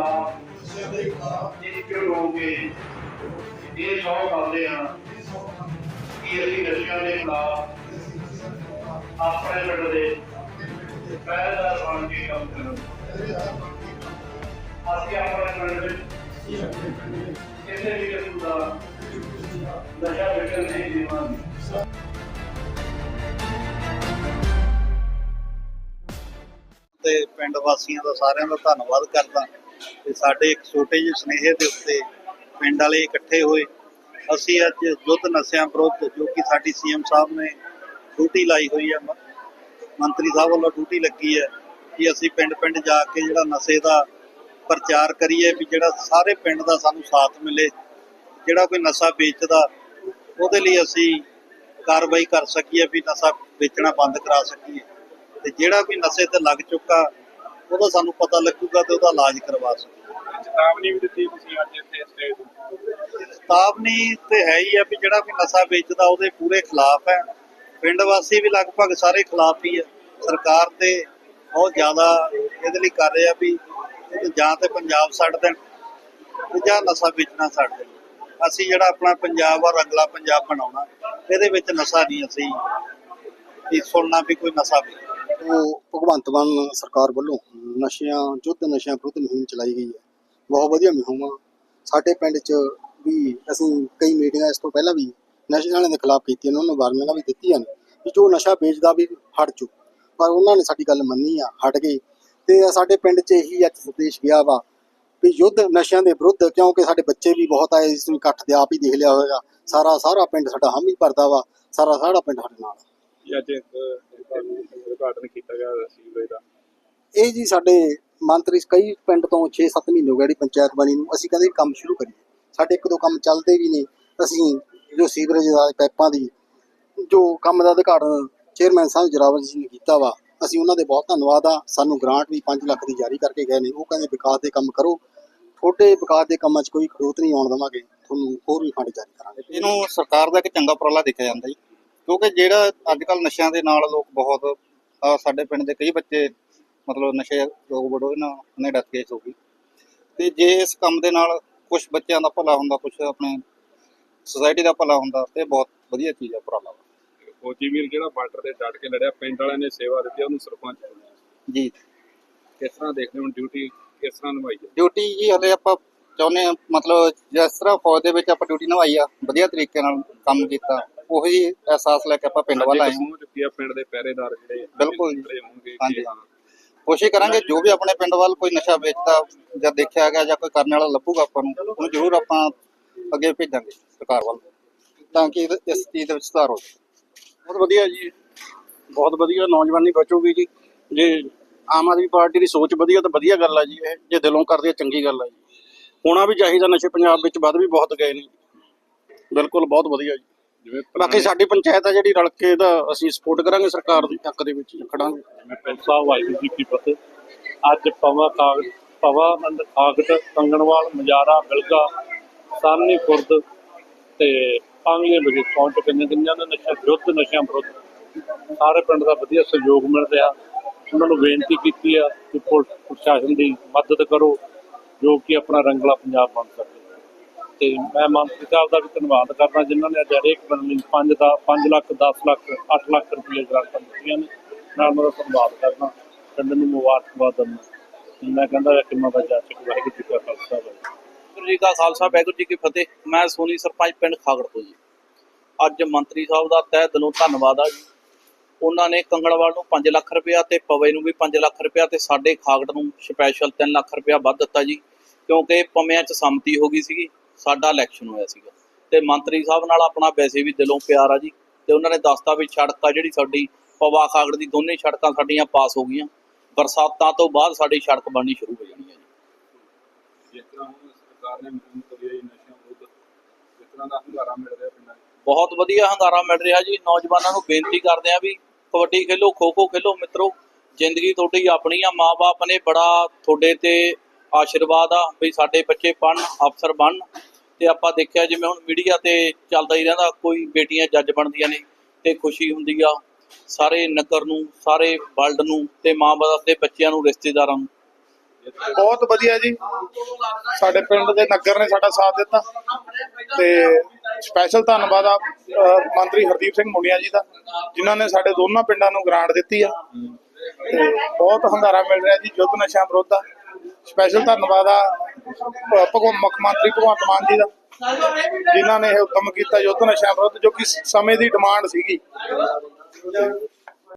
ਖਿਲਾਫ ਇੱਕ ਹੋ ਕੇ ਇਹ ਸੌ ਕਰਦੇ ਹਾਂ ਕਿ ਅਸੀਂ ਨਸ਼ਿਆਂ ਦੇ ਖਿਲਾਫ ਆਪਣੇ ਪਿੰਡ ਦੇ ਪਹਿਲਦਾਰ ਬਣ ਕੇ ਕੰਮ ਕਰਾਂਗੇ ਅਸੀਂ ਆਪਣੇ ਪਿੰਡ ਵਿੱਚ ਕਿਸੇ ਵੀ ਕਿਸਮ ਦਾ ਨਸ਼ਾ ਵੇਚਣ ਨਹੀਂ ਦੇਵਾਂਗੇ। ਤੇ ਪਿੰਡ ਵਾਸੀਆਂ ਦਾ ਸਾਰਿਆਂ ਦਾ ਧੰਨਵਾਦ ਕਰਦਾ। ਤੇ ਸਾਡੇ ਇੱਕ ਛੋਟੇ ਜਿਹੇ ਸੁਨੇਹੇ ਦੇ ਉੱਤੇ ਪਿੰਡ ਵਾਲੇ ਇਕੱਠੇ ਹੋਏ। ਅਸੀਂ ਅੱਜ ਯੁੱਧ ਨਸ਼ਿਆਂ ਵਿਰੁੱਧ, ਜੋ ਕਿ ਸਾਡੀ ਸੀਐਮ ਸਾਹਿਬ ਨੇ ਡਿਊਟੀ ਲਾਈ ਹੋਈ ਹੈ ਮੰਤਰੀ ਸਾਹਿਬ ਵੱਲੋਂ ਡਿਊਟੀ ਲੱਗੀ ਹੈ ਕਿ ਅਸੀਂ ਪਿੰਡ ਪਿੰਡ ਜਾ ਕੇ ਜਿਹੜਾ ਨਸ਼ੇ ਦਾ ਪ੍ਰਚਾਰ ਕਰੀਏ ਵੀ ਜਿਹੜਾ ਸਾਰੇ ਪਿੰਡ ਦਾ ਸਾਨੂੰ ਸਾਥ ਮਿਲੇ। ਜਿਹੜਾ ਕੋਈ ਨਸ਼ਾ ਵੇਚਦਾ, ਉਹਦੇ ਲਈ ਅਸੀਂ ਕਾਰਵਾਈ ਕਰ ਸਕੀਏ ਵੀ ਨਸ਼ਾ ਵੇਚਣਾ ਬੰਦ ਕਰਾ ਸਕੀਏ। ਤੇ ਜਿਹੜਾ ਵੀ ਨਸ਼ੇ ਤੇ ਲੱਗ ਚੁੱਕਾ ਉਹਦਾ ਸਾਨੂੰ ਪਤਾ ਲੱਗੂਗਾ ਤੇ ਉਹਦਾ ਇਲਾਜ ਕਰਵਾ ਸਕੀਏ। ਚੇਤਾਵਨੀ ਵੀ ਦਿੱਤੀ ਤੁਸੀਂ ਅੱਜ ਇੱਥੇ ਸਟੇਜ ਤੇ ਚੇਤਾਵਨੀ ਤੇ ਹੈ ਹੀ ਆ ਵੀ ਜਿਹੜਾ ਵੀ ਨਸ਼ਾ ਵੇਚਦਾ ਉਹਦੇ ਪੂਰੇ ਖਿਲਾਫ ਹੈ। ਪਿੰਡ ਵਾਸੀ ਵੀ ਲਗਭਗ ਸਾਰੇ ਖਿਲਾਫ ਹੀ ਹੈ ਸਰਕਾਰ ਤੇ ਬਹੁਤ ਜ਼ਿਆਦਾ ਇਹਦੇ ਲਈ ਕਰ ਰਿਹਾ ਵੀ ਇਹ ਜਾਂ ਤੇ ਪੰਜਾਬ ਛੱਡ ਦੇਣ ਤੇ ਜਾਂ ਨਸ਼ਾ ਵੇਚਣਾ ਛੱਡ ਦੇਣ। ਅਸੀਂ ਜਿਹੜਾ ਆਪਣਾ ਪੰਜਾਬ ਆ ਰੰਗਲਾ ਪੰਜਾਬ ਬਣਾਉਣਾ ਇਹਦੇ ਵਿੱਚ ਨਸ਼ਾ ਨਹੀਂ ਅਸੀਂ ਵੀ ਸੁਣਨਾ ਵੀ ਕੋਈ ਨਸ਼ਾ ਵੇਚ ਉਹ ਭਗਵੰਤ ਮਾਨ ਸਰਕਾਰ ਵੱਲੋਂ ਨਸ਼ਿਆਂ ਯੁੱਧ ਨਸ਼ਿਆਂ ਵਿਰੁੱਧ ਮੁਹਿੰਮ ਚਲਾਈ ਗਈ ਹੈ। ਬਹੁਤ ਵਧੀਆ ਮੁਹਿੰਮ ਆ। ਸਾਡੇ ਪਿੰਡ 'ਚ ਵੀ ਅਸੀਂ ਕਈ ਮੀਟਿੰਗਾਂ ਇਸ ਤੋਂ ਪਹਿਲਾਂ ਵੀ ਨਸ਼ੇ ਵਾਲਿਆਂ ਦੇ ਖਿਲਾਫ ਕੀਤੀਆਂ ਉਹਨਾਂ ਨੂੰ ਵਾਰਨਿੰਗਾਂ ਵੀ ਦਿੱਤੀਆਂ ਨੇ ਵੀ ਜੋ ਨਸ਼ਾ ਵੇਚਦਾ ਵੀ ਹਟ ਚੁੱਕ ਪਰ ਉਹਨਾਂ ਨੇ ਸਾਡੀ ਗੱਲ ਮੰਨੀ ਆ, ਹਟ ਗਏ। ਤੇ ਸਾਡੇ ਪਿੰਡ 'ਚ ਇਹੀ ਅੱਜ ਸੰਦੇਸ਼ ਗਿਆ ਵਾ ਵੀ ਯੁੱਧ ਨਸ਼ਿਆਂ ਦੇ ਵਿਰੁੱਧ ਕਿਉਂਕਿ ਸਾਡੇ ਬੱਚੇ ਵੀ ਬਹੁਤ ਆਏ ਇਸ ਨੂੰ ਇਕੱਠ ਦੇ ਆਪ ਹੀ ਦੇਖ ਲਿਆ ਹੋਵੇਗਾ ਸਾਰਾ ਸਾਰਾ ਪਿੰਡ ਸਾਡਾ ਹਮ ਹੀ ਭਰਦਾ ਵਾ। ਸਾਰਾ ਸਾਰਾ ਪਿੰਡ ਸਾਡੇ ਨਾਲ ਇਹ ਅੱਜ ਇੱਕ ਉਦਘਾਟਨ ਕੀਤਾ ਗਿਆ ਸੀਵਰੇਜ ਦਾ। ਇਹ ਜੀ ਸਾਡੇ ਮੰਤਰੀ ਕਈ ਪਿੰਡ ਤੋਂ 6-7 ਮਹੀਨੇ ਹੋ ਗਏ ਜਿਹੜੀ ਪੰਚਾਇਤ ਬਣੀ ਨੂੰ। ਅਸੀਂ ਕਹਿੰਦੇ ਕੰਮ ਸ਼ੁਰੂ ਕਰੀਏ। ਸਾਡੇ ਇੱਕ ਦੋ ਕੰਮ ਚੱਲਦੇ ਵੀ ਨੇ। ਅਸੀਂ ਜੋ ਸੀਵਰੇਜ ਦਾ ਪਾਈਪਾਂ ਦੀ ਜੋ ਕੰਮ ਦਾ ਉਦਘਾਟਨ ਚੇਅਰਮੈਨ ਸਾਹਿਬ ਜਰਾਵਰ ਜੀ ਨੇ ਕੀਤਾ ਵਾ ਅਸੀਂ ਉਹਨਾਂ ਦੇ ਬਹੁਤ ਧੰਨਵਾਦ ਆ। ਸਾਨੂੰ ਗ੍ਰਾਂਟ ਵੀ 5 ਲੱਖ ਦੀ ਜਾਰੀ ਕਰਕੇ ਗਏ ਨੇ। ਉਹ ਕਹਿੰਦੇ ਵਿਕਾਸ ਦੇ ਕੰਮ ਕਰੋ। ਛੋਟੇ ਵਿਕਾਸ ਦੇ ਕੰਮਾਂ 'ਚ ਕੋਈ ਖੜੋਤ ਨਹੀਂ ਆਉਣ ਦੇਵਾਂਗੇ। ਤੁਹਾਨੂੰ ਹੋਰ ਵੀ ਫੰਡ ਜਾਰੀ ਕਰਾਂਗੇ। ਇਹਨੂੰ ਸਰਕਾਰ ਦਾ ਇੱਕ ਚੰਗਾ ਉਪਰਾਲਾ ਦੇਖਿਆ ਜਾਂਦਾ ਜੀ। ਕਿਉਂਕਿ ਜਿਹੜਾ ਅੱਜ ਕੱਲ ਨਸ਼ਿਆਂ ਦੇ ਨਾਲ ਲੋਕ ਬਹੁਤ ਸਾਡੇ ਪਿੰਡ ਦੇ ਕਈ ਬੱਚੇ ਮਤਲਬ ਨਸ਼ੇ ਲੋਕ ਬੜੋ ਇਹਨਾਂ ਨੇ ਡੱਕ ਕੇ ਹੋ ਗਈ। ਤੇ ਜੇ ਇਸ ਕੰਮ ਦੇ ਨਾਲ ਕੁਝ ਬੱਚਿਆਂ ਦਾ ਭਲਾ ਹੁੰਦਾ ਕੁਝ ਆਪਣੇ ਸੋਸਾਇਟੀ ਦਾ ਭਲਾ ਹੁੰਦਾ ਤੇ ਬਹੁਤ ਵਧੀਆ ਚੀਜ਼ ਆ ਉਪਰਾਲਾ ਫੌਜੀ ਵੀਰ ਜਿਹੜਾ ਬਾਰਡਰ ਤੇ ਡਟ ਕੇ ਲੜਿਆ ਪਿੰਡ ਵਾਲਿਆਂ ਨੇ ਸੇਵਾ ਦਿੱਤੀ ਉਹਨੂੰ ਸਰਪੰਚ ਜੀ। ਕਿਸ ਤਰ੍ਹਾਂ ਦੇਖਦੇ ਹੋ ਡਿਊਟੀ ਕਿਸ ਤਰ੍ਹਾਂ ਨਿਭਾਈ ਹੈ ਡਿਊਟੀ ਜੀ ਹਲੇ ਆਪਾਂ ਚਾਹੁੰਦੇ ਹਾਂ ਮਤਲਬ ਜਿਸ ਤਰ੍ਹਾਂ ਫੌਜ ਦੇ ਵਿੱਚ ਆਪਾਂ ਡਿਊਟੀ ਨਿਭਾਈ ਆ ਵਧੀਆ ਤਰੀਕੇ ਨਾਲ ਕੰਮ ਕੀਤਾ। ਉਹੀ ਅਹਿਸਾਸ ਲੈ ਕੇ ਆਪਾਂ ਪਿੰਡ ਵੱਲ ਆਏ ਹਾਂ। ਚੁੱਕੀ ਆ ਪਿੰਡ ਦੇ ਪਹਿਰੇਦਾਰ ਜਿਹੜੇ ਬਿਲਕੁਲ ਜੀ। ਹੋਣਗੇ ਹਾਂਜੀ। ਕੋਸ਼ਿਸ਼ ਕਰਾਂਗੇ ਜੋ ਵੀ ਆਪਣੇ ਪਿੰਡ ਵੱਲ ਕੋਈ ਨਸ਼ਾ ਵੇਚਦਾ ਜਾਂ ਦੇਖਿਆ ਗਿਆ ਜਾਂ ਕੋਈ ਕਰਨ ਵਾਲਾ ਲੱਭੂਗਾ ਆਪਾਂ ਨੂੰ ਉਹਨੂੰ ਜ਼ਰੂਰ ਆਪਾਂ ਅੱਗੇ ਭੇਜਾਂਗੇ ਸਰਕਾਰ ਵੱਲ ਤਾਂ ਕਿ ਇਹਦੇ- ਇਸ ਚੀਜ਼ ਦੇ ਵਿੱਚ ਸੁਧਾਰ ਹੋ ਜਾਵੇ। ਬਹੁਤ ਵਧੀਆ ਜੀ। ਬਹੁਤ ਵਧੀਆ ਨੌਜਵਾਨੀ ਬਚੂਗੀ ਜੀ। ਜੇ ਆਮ ਆਦਮੀ ਪਾਰਟੀ ਦੀ ਸੋਚ ਵਧੀਆ ਤਾਂ ਵਧੀਆ ਗੱਲ ਆ ਜੀ ਇਹ। ਜੇ ਦਿਲੋਂ ਕਰਦੇ ਆ ਚੰਗੀ ਗੱਲ ਆ ਜੀ। ਹੋਣਾ ਵੀ ਚਾਹੀਦਾ ਨਸ਼ੇ ਪੰਜਾਬ ਵਿੱਚ ਵੱਧ ਵੀ ਬਹੁਤ ਗਏ ਨੇ। ਬਿਲਕੁਲ ਬਹੁਤ ਵਧੀਆ ਜੀ। ਜਿਵੇਂ ਬਾਕੀ ਸਾਡੀ ਪੰਚਾਇਤ ਆ ਜਿਹੜੀ ਰਲ ਕੇ ਦਾ ਅਸੀਂ ਸਪੋਰਟ ਕਰਾਂਗੇ ਸਰਕਾਰ ਦੀ ਹੱਕ ਦੇ ਵਿੱਚ ਖੜਾਂਗੇ ਸਾਹਿਬ ਵਾਹਿਗੁਰੂ ਜੀ ਕੀ ਫਤਿਹ ਅੱਜ ਪਵਾ ਕਾਗਜ਼ ਪਵਾ ਮੰਦ ਕਾਗਟ ਕੰਗਣਵਾਲ ਮਜਾਰਾ ਬਿਲਗਾ ਸਾਨੀ ਖੁਰਦ ਤੇ ਪਾਂਗਲੇ ਵਜੇ ਪਹੁੰਚ ਚੁੱਕੇ ਨੇ ਜਿਨ੍ਹਾਂ ਨੇ ਨਸ਼ਾ ਵਿਰੁੱਧ ਨਸ਼ਿਆਂ ਵਿਰੁੱਧ ਸਾਰੇ ਪਿੰਡ ਦਾ ਵਧੀਆ ਸਹਿਯੋਗ ਮਿਲ ਰਿਹਾ। ਉਹਨਾਂ ਨੂੰ ਬੇਨਤੀ ਕੀਤੀ ਆ ਕਿ ਪੁਲਿਸ ਪ੍ਰਸ਼ਾਸਨ ਦੀ ਮਦਦ ਕਰੋ ਜੋ ਕਿ ਆਪਣਾ ਰੰਗਲਾ ਪੰਜਾਬ ਬਣ ਸਕੇ। ਤੇ ਮੈਂ ਮੰਤਰੀ ਸਾਹਿਬ ਦਾ ਵੀ ਧੰਨਵਾਦ ਕਰਦਾ, ਜਿਨ੍ਹਾਂ ਨੇ ਅੱਜ ਹਰੇਕ ਪਿੰਡ ਲਈ 5 ਦਾ 5 ਲੱਖ 10 ਲੱਖ 8 ਲੱਖ ਰੁਪਏ ਗ੍ਰਾਂਟਾਂ ਦਿੱਤੀਆਂ ਨੇ। ਨਾਲ ਮੈਂ ਧੰਨਵਾਦ ਕਰਦਾ। ਪਿੰਡ ਨੂੰ ਮੁਬਾਰਕਬਾਦ ਦਿੰਦਾ। ਮੈਂ ਕਹਿੰਦਾ ਕਿ ਮੈਂ ਜਾਚਕ ਵਾਹਿਗੁਰੂ ਜੀ ਕਾ ਖਾਲਸਾ ਵਾਹਿਗੁਰੂ ਜੀ ਕਾ ਖਾਲਸਾ, ਵਾਹਿਗੁਰੂ ਜੀ ਕੀ ਫਤਿਹ। ਮੈਂ ਸੋਨੀ ਸਰਪੰਚ ਪਿੰਡ ਖਾਗੜ ਤੋਂ ਜੀ। ਅੱਜ ਮੰਤਰੀ ਸਾਹਿਬ ਦਾ ਤਹਿ ਦਿਲੋਂ ਧੰਨਵਾਦ ਆ ਜੀ। ਉਹਨਾਂ ਨੇ ਕੰਗੜਵਾਲ ਨੂੰ 5 ਲੱਖ ਰੁਪਇਆ ਤੇ ਪਵੇ ਨੂੰ ਵੀ 5 ਲੱਖ ਰੁਪਇਆ ਤੇ ਸਾਡੇ ਖਾਗੜ ਨੂੰ ਸਪੈਸ਼ਲ 3 ਲੱਖ ਰੁਪਇਆ ਵੱਧ ਦਿੱਤਾ ਜੀ। ਕਿਉਂਕਿ ਪਮਿਆਂ 'ਚ ਸੰਮਤੀ ਹੋ ਗਈ ਸੀਗੀ। ਸਾਡਾ ਇਲੈਕਸ਼ਨ ਹੋਇਆ ਸੀਗਾ। ਤੇ ਮੰਤਰੀ ਸਾਹਿਬ ਨਾਲ ਆਪਣਾ ਵੈਸੇ ਵੀ ਦਿਲੋਂ ਪਿਆਰ ਆ ਜੀ। ਤੇ ਉਹਨਾਂ ਨੇ ਦੱਸਤਾ ਵੀ ਸੜਕ ਆ ਜਿਹੜੀ ਸਾਡੀ ਪਵਾ ਖਾਗੜ ਦੀ ਦੋਨੇ ਸੜਕਾਂ ਸਾਡੀਆਂ ਪਾਸ ਹੋ ਗਈਆਂ। ਬਰਸਾਤਾਂ ਤੋਂ ਬਾਅਦ ਸਾਡੀ ਸੜਕ ਬਣਨੀ ਸ਼ੁਰੂ ਹੋ ਜਾਣੀ ਹੈ ਜੀ। ਜਿਸ ਤਰ੍ਹਾਂ ਹੁਣ ਸਰਕਾਰ ਨੇ ਮੁਹਿੰਮ ਕਰੀ ਹੈ ਜੀ ਨਸ਼ਿਆਂ ਵਿਰੁੱਧ ਕਿਸ ਤਰ੍ਹਾਂ ਦਾ ਹੁੰਗਾਰਾ ਮਿਲ ਰਿਹਾ ਪਿੰਡਾਂ 'ਚ ਬਹੁਤ ਵਧੀਆ ਹੰਗਾਰਾ ਮਿਲ ਰਿਹਾ ਜੀ। ਨੌਜਵਾਨਾਂ ਨੂੰ ਬੇਨਤੀ ਕਰਦੇ ਆ ਵੀ ਕਬੱਡੀ ਖੇਲੋ ਖੋ ਖੋ ਖੇਲੋ ਮਿੱਤਰੋ। ਜ਼ਿੰਦਗੀ ਤੁਹਾਡੀ ਆਪਣੀ ਆ ਮਾਪੇ ਨੇ ਬੜਾ ਤੁਹਾਡੇ ਤੇ ਆਸ਼ੀਰਵਾਦ ਆ ਵੀ ਸਾਡੇ ਬੱਚੇ ਪੜ੍ਹਨ ਅਫਸਰ ਬਣਨ। ਤੇ ਆਪਾਂ ਦੇਖਿਆ ਜਿਵੇਂ ਹੁਣ ਮੀਡੀਆ ਤੇ ਚੱਲਦਾ ਹੀ ਰਹਿੰਦਾ, ਕੋਈ ਬੇਟੀਆਂ ਜੱਜ ਬਣਦੀਆਂ ਨੇ ਤੇ ਖੁਸ਼ੀ ਹੁੰਦੀ ਆ। ਸਾਰੇ ਨਗਰ ਨੂੰ, ਸਾਰੇ ਵਰਲਡ ਨੂੰ ਤੇ ਮਾਂ-ਬਾਪ ਦੇ ਬੱਚਿਆਂ ਨੂੰ, ਰਿਸ਼ਤੇਦਾਰਾਂ ਨੂੰ। ਬਹੁਤ ਵਧੀਆ ਜੀ। ਸਾਡੇ ਪਿੰਡ ਦੇ ਨਗਰ ਨੇ ਸਾਡਾ ਸਾਥ ਦਿੱਤਾ। ਤੇ ਸਪੈਸ਼ਲ ਧੰਨਵਾਦ ਆ ਮੰਤਰੀ ਹਰਦੀਪ ਸਿੰਘ ਮੁੰਡਿਆ ਜੀ ਦਾ, ਜਿਨ੍ਹਾਂ ਨੇ ਸਾਡੇ ਦੋਨਾਂ ਪਿੰਡਾਂ ਨੂੰ ਗ੍ਰਾਂਟ ਦਿੱਤੀ ਆ। ਤੇ ਬਹੁਤ ਹੰਗਾਰਾ ਮਿਲ ਰਿਹਾ ਜੀ ਯੁੱਧ ਨਸ਼ਾ ਵਿਰੁੱਧ ਦਾ ਸਪੈਸ਼ਲ ਧੰਨਵਾਦ ਆ ਭਗਵੰਤ ਮੁੱਖ ਮੰਤਰੀ ਭਗਵੰਤ ਮਾਨ ਜੀ ਦਾ, ਜਿਨ੍ਹਾਂ ਨੇ ਇਹ ਹੁਕਮ ਕੀਤਾ ਯੁੱਧ ਨਸ਼ਾ ਵਿਰੁੱਧ, ਜੋ ਕਿ ਸਮੇਂ ਦੀ ਡਿਮਾਂਡ ਸੀਗੀ।